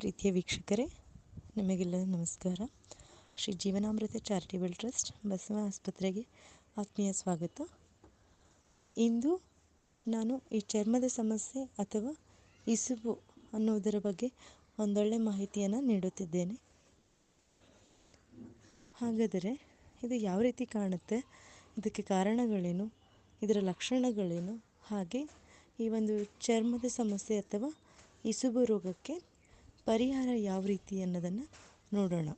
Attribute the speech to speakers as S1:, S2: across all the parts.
S1: ಪ್ರೀತಿಯ ವೀಕ್ಷಕರೇ ನಿಮಗೆಲ್ಲ ನಮಸ್ಕಾರ. ಶ್ರೀ ಜೀವನಾಮೃತ ಚಾರಿಟೇಬಲ್ ಟ್ರಸ್ಟ್, ಬಸವ ಆಸ್ಪತ್ರೆಗೆ ಆತ್ಮೀಯ ಸ್ವಾಗತ. ಇಂದು ನಾನು ಈ ಚರ್ಮದ ಸಮಸ್ಯೆ ಅಥವಾ ಇಸುಬು ಅನ್ನುವುದರ ಬಗ್ಗೆ ಒಂದೊಳ್ಳೆ ಮಾಹಿತಿಯನ್ನು ನೀಡುತ್ತಿದ್ದೇನೆ. ಹಾಗಾದರೆ ಇದು ಯಾವ ರೀತಿ ಕಾಣುತ್ತೆ? ಇದಕ್ಕೆ ಕಾರಣಗಳೇನು? ಇದರ ಲಕ್ಷಣಗಳೇನು? ಹಾಗೆ ಈ ಒಂದು ಚರ್ಮದ ಸಮಸ್ಯೆ ಅಥವಾ ಇಸುಬು ರೋಗಕ್ಕೆ ಪರಿಹಾರ ಯಾವ ರೀತಿ ಅನ್ನೋದನ್ನು ನೋಡೋಣ.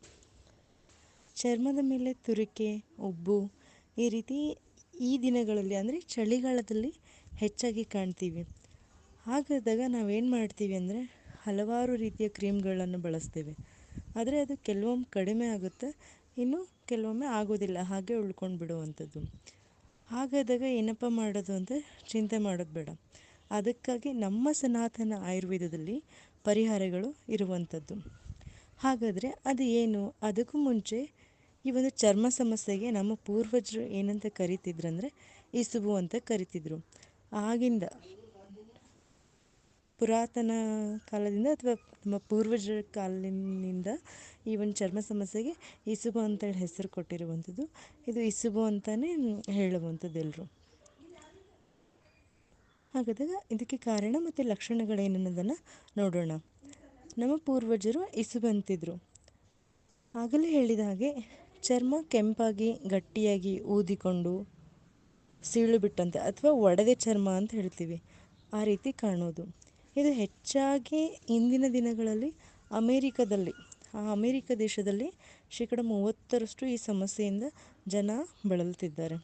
S1: ಚರ್ಮದ ಮೇಲೆ ತುರಿಕೆ, ಉಬ್ಬು ಈ ರೀತಿ ಈ ದಿನಗಳಲ್ಲಿ ಅಂದರೆ ಚಳಿಗಾಲದಲ್ಲಿ ಹೆಚ್ಚಾಗಿ ಕಾಣ್ತೀವಿ. ಹಾಗಾದಾಗ ನಾವೇನು ಮಾಡ್ತೀವಿ ಅಂದರೆ ಹಲವಾರು ರೀತಿಯ ಕ್ರೀಮ್ಗಳನ್ನು ಬಳಸ್ತೇವೆ. ಆದರೆ ಅದು ಕೆಲವೊಮ್ಮೆ ಕಡಿಮೆ ಆಗುತ್ತೆ, ಇನ್ನು ಕೆಲವೊಮ್ಮೆ ಆಗೋದಿಲ್ಲ, ಹಾಗೆ ಉಳ್ಕೊಂಡು ಬಿಡುವಂಥದ್ದು. ಹಾಗಾದಾಗ ಏನಪ್ಪ ಮಾಡೋದು ಅಂದರೆ ಚಿಂತೆ ಮಾಡೋದು ಬೇಡ. ಅದಕ್ಕಾಗಿ ನಮ್ಮ ಸನಾತನ ಆಯುರ್ವೇದದಲ್ಲಿ ಪರಿಹಾರಗಳು ಇರುವಂಥದ್ದು. ಹಾಗಾದರೆ ಅದು ಏನು? ಅದಕ್ಕೂ ಮುಂಚೆ ಈ ಒಂದು ಚರ್ಮ ಸಮಸ್ಯೆಗೆ ನಮ್ಮ ಪೂರ್ವಜರು ಏನಂತ ಕರಿತಿದ್ರಂದರೆ ಇಸುಬು ಅಂತ ಕರಿತಿದ್ರು. ಆಗಿಂದ ಪುರಾತನ ಕಾಲದಿಂದ ಅಥವಾ ನಮ್ಮ ಪೂರ್ವಜರ ಕಾಲದಿಂದ ಈ ಒಂದು ಚರ್ಮ ಸಮಸ್ಯೆಗೆ ಇಸುಬು ಅಂತೇಳಿ ಹೆಸರು ಕೊಟ್ಟಿರುವಂಥದ್ದು. ಇದು ಇಸುಬು ಅಂತಲೇ ಹೇಳುವಂಥದ್ದು ಎಲ್ಲರೂ ಹಾಗಾದಾಗ ಇದಕ್ಕೆ ಕಾರಣ ಮತ್ತು ಲಕ್ಷಣಗಳೇನನ್ನೋದನ್ನು ನೋಡೋಣ. ನಮ್ಮ ಪೂರ್ವಜರು ಇಸುಬಂತಿದ್ರು ಆಗಲೇ ಹೇಳಿದ ಹಾಗೆ ಚರ್ಮ ಕೆಂಪಾಗಿ ಗಟ್ಟಿಯಾಗಿ ಊದಿಕೊಂಡು ಸೀಳು ಬಿಟ್ಟಂತೆ ಅಥವಾ ಒಡೆದೆ ಚರ್ಮ ಅಂತ ಹೇಳ್ತೀವಿ. ಆ ರೀತಿ ಕಾಣೋದು. ಇದು ಹೆಚ್ಚಾಗಿ ಇಂದಿನ ದಿನಗಳಲ್ಲಿ ಅಮೇರಿಕದಲ್ಲಿ, ಆ ಅಮೇರಿಕ ದೇಶದಲ್ಲಿ ಶೇಕಡ ಮೂವತ್ತರಷ್ಟು ಈ ಸಮಸ್ಯೆಯಿಂದ ಜನ ಬಳಲುತ್ತಿದ್ದಾರೆ.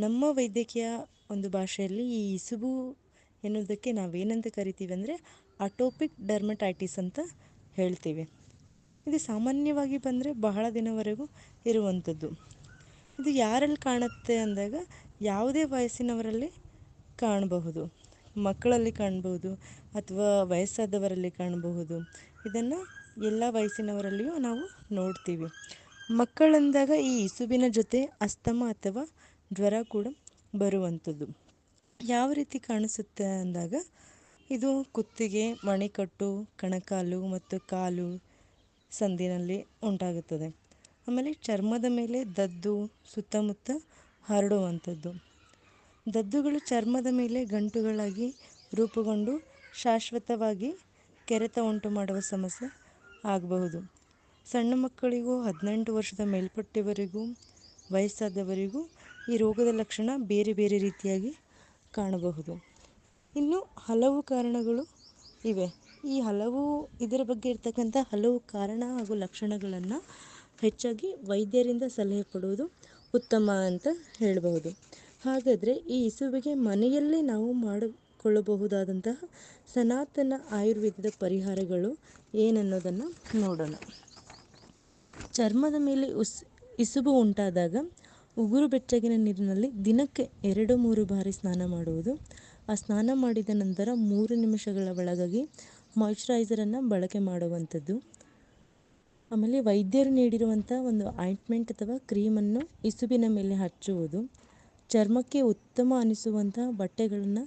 S1: ನಮ್ಮ ವೈದ್ಯಕೀಯ ಒಂದು ಭಾಷೆಯಲ್ಲಿ ಈ ಇಸುಬು ಎನ್ನುವುದಕ್ಕೆ ನಾವೇನಂತ ಕರಿತೀವಿ ಅಂದರೆ ಅಟೋಪಿಕ್ ಡರ್ಮಟೈಟಿಸ್ ಅಂತ ಹೇಳ್ತೀವಿ. ಇದು ಸಾಮಾನ್ಯವಾಗಿ ಬಂದರೆ ಬಹಳ ದಿನವರೆಗೂ ಇರುವಂಥದ್ದು. ಇದು ಯಾರಲ್ಲಿ ಕಾಣುತ್ತೆ ಅಂದಾಗ ಯಾವುದೇ ವಯಸ್ಸಿನವರಲ್ಲಿ ಕಾಣಬಹುದು. ಮಕ್ಕಳಲ್ಲಿ ಕಾಣಬಹುದು ಅಥವಾ ವಯಸ್ಸಾದವರಲ್ಲಿ ಕಾಣಬಹುದು. ಇದನ್ನು ಎಲ್ಲ ವಯಸ್ಸಿನವರಲ್ಲಿಯೂ ನಾವು ನೋಡ್ತೀವಿ. ಮಕ್ಕಳಂದಾಗ ಈ ಇಸುಬಿನ ಜೊತೆ ಅಸ್ತಮ ಅಥವಾ ಜ್ವರ ಕೂಡ ಬರುವಂಥದ್ದು. ಯಾವ ರೀತಿ ಕಾಣಿಸುತ್ತೆ ಅಂದಾಗ, ಇದು ಕುತ್ತಿಗೆ, ಮಣಿಕಟ್ಟು, ಕಣಕಾಲು ಮತ್ತು ಕಾಲು ಸಂದಿನಲ್ಲಿ ಉಂಟಾಗುತ್ತದೆ. ಆಮೇಲೆ ಚರ್ಮದ ಮೇಲೆ ದದ್ದು, ಸುತ್ತಮುತ್ತ ಹರಡುವಂಥದ್ದು. ದದ್ದುಗಳು ಚರ್ಮದ ಮೇಲೆ ಗಂಟುಗಳಾಗಿ ರೂಪುಗೊಂಡು ಶಾಶ್ವತವಾಗಿ ಕೆರೆತ ಉಂಟು ಮಾಡುವ ಸಮಸ್ಯೆ ಆಗಬಹುದು. ಸಣ್ಣ ಮಕ್ಕಳಿಗೂ, ಹದಿನೆಂಟು ವರ್ಷದ ಮೇಲ್ಪಟ್ಟವರಿಗೂ, ವಯಸ್ಸಾದವರಿಗೂ ಈ ರೋಗದ ಲಕ್ಷಣ ಬೇರೆ ಬೇರೆ ರೀತಿಯಾಗಿ ಕಾಣಬಹುದು. ಇನ್ನು ಹಲವು ಕಾರಣಗಳು ಇವೆ. ಈ ಹಲವು ಇದರ ಬಗ್ಗೆ ಇರತಕ್ಕಂಥ ಹಲವು ಕಾರಣ ಹಾಗೂ ಲಕ್ಷಣಗಳನ್ನು ಹೆಚ್ಚಾಗಿ ವೈದ್ಯರಿಂದ ಸಲಹೆ ಪಡುವುದು ಉತ್ತಮ ಅಂತ ಹೇಳಬಹುದು. ಹಾಗಾದರೆ ಈ ಇಸುವಿಗೆ ಮನೆಯಲ್ಲೇ ನಾವು ಮಾಡಿಕೊಳ್ಳಬಹುದಾದಂತಹ ಸನಾತನ ಆಯುರ್ವೇದದ ಪರಿಹಾರಗಳು ಏನನ್ನೋದನ್ನು ನೋಡೋಣ. ಚರ್ಮದ ಮೇಲೆ ಉಸ್ ಇಸುಬು ಉಂಟಾದಾಗ ಉಗುರು ಬೆಚ್ಚಗಿನ ನೀರಿನಲ್ಲಿ ದಿನಕ್ಕೆ ಎರಡು ಮೂರು ಬಾರಿ ಸ್ನಾನ ಮಾಡುವುದು. ಆ ಸ್ನಾನ ಮಾಡಿದ ನಂತರ ಮೂರು ನಿಮಿಷಗಳ ಒಳಗಾಗಿ ಮಾಯಿಶ್ಚರೈಸರನ್ನು ಬಳಕೆ ಮಾಡುವಂಥದ್ದು. ಆಮೇಲೆ ವೈದ್ಯರು ನೀಡಿರುವಂಥ ಒಂದು ಆಯಿಂಟ್ಮೆಂಟ್ ಅಥವಾ ಕ್ರೀಮನ್ನು ಇಸುಬಿನ ಮೇಲೆ ಹಚ್ಚುವುದು. ಚರ್ಮಕ್ಕೆ ಉತ್ತಮ ಅನಿಸುವಂಥ ಬಟ್ಟೆಗಳನ್ನು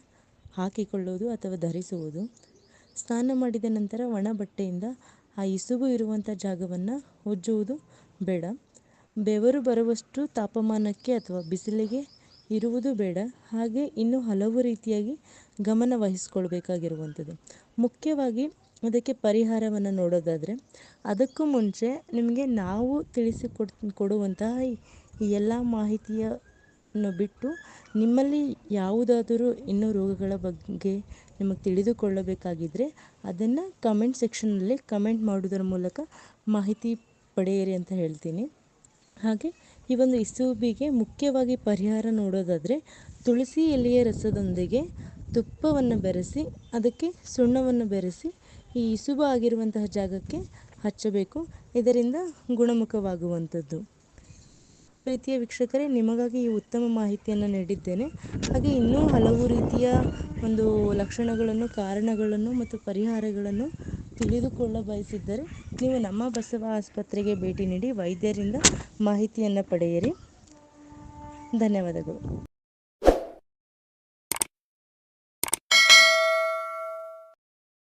S1: ಹಾಕಿಕೊಳ್ಳುವುದು ಅಥವಾ ಧರಿಸುವುದು. ಸ್ನಾನ ಮಾಡಿದ ನಂತರ ಒಣ ಬಟ್ಟೆಯಿಂದ ಆ ಇಸುಬು ಇರುವಂಥ ಜಾಗವನ್ನು ಉಜ್ಜುವುದು ಬೇಡ. ಬೆವರು ಬರುವಷ್ಟು ತಾಪಮಾನಕ್ಕೆ ಅಥವಾ ಬಿಸಿಲಿಗೆ ಇರುವುದು ಬೇಡ. ಹಾಗೆ ಇನ್ನೂ ಹಲವು ರೀತಿಯಾಗಿ ಗಮನ ವಹಿಸ್ಕೊಳ್ಬೇಕಾಗಿರುವಂಥದ್ದು. ಮುಖ್ಯವಾಗಿ ಅದಕ್ಕೆ ಪರಿಹಾರವನ್ನು ನೋಡೋದಾದರೆ, ಅದಕ್ಕೂ ಮುಂಚೆ ನಿಮಗೆ ನಾವು ತಿಳಿಸಿಕೊಡ್, ಕೊಡುವಂತಹ ಈ ಎಲ್ಲ ಮಾಹಿತಿಯನ್ನು ಬಿಟ್ಟು ನಿಮ್ಮಲ್ಲಿ ಯಾವುದಾದರೂ ಇನ್ನೂ ರೋಗಗಳ ಬಗ್ಗೆ ನಿಮಗೆ ತಿಳಿದುಕೊಳ್ಳಬೇಕಾಗಿದ್ದರೆ ಅದನ್ನು ಕಮೆಂಟ್ ಸೆಕ್ಷನ್ನಲ್ಲಿ ಕಮೆಂಟ್ ಮಾಡೋದರ ಮೂಲಕ ಮಾಹಿತಿ ಪಡೆಯಿರಿ ಅಂತ ಹೇಳ್ತೀನಿ. ಹಾಗೆ ಈ ಒಂದು ಇಸುಬಿಗೆ ಮುಖ್ಯವಾಗಿ ಪರಿಹಾರ ನೋಡೋದಾದರೆ ತುಳಸಿ ಎಲೆಯ ರಸದೊಂದಿಗೆ ತುಪ್ಪವನ್ನು ಬೆರೆಸಿ, ಅದಕ್ಕೆ ಸುಣ್ಣವನ್ನು ಬೆರೆಸಿ ಈ ಇಸುಬು ಆಗಿರುವಂತಹ ಜಾಗಕ್ಕೆ ಹಚ್ಚಬೇಕು. ಇದರಿಂದ ಗುಣಮುಖವಾಗುವಂಥದ್ದು. ಪ್ರೀತಿಯ ವೀಕ್ಷಕರೇ, ನಿಮಗಾಗಿ ಈ ಉತ್ತಮ ಮಾಹಿತಿಯನ್ನು ನೀಡಿದ್ದೇನೆ. ಹಾಗೆ ಇನ್ನೂ ಹಲವು ರೀತಿಯ ಒಂದು ಲಕ್ಷಣಗಳನ್ನು, ಕಾರಣಗಳನ್ನು ಮತ್ತು ಪರಿಹಾರಗಳನ್ನು ತಿಳಿದುಕೊಳ್ಳ ಬಯಸಿದ್ದರೆ ನೀವು ನಮ್ಮ ಬಸವ ಆಸ್ಪತ್ರೆಗೆ ಭೇಟಿ ನೀಡಿ ವೈದ್ಯರಿಂದ ಮಾಹಿತಿಯನ್ನು ಪಡೆಯಿರಿ. ಧನ್ಯವಾದಗಳು.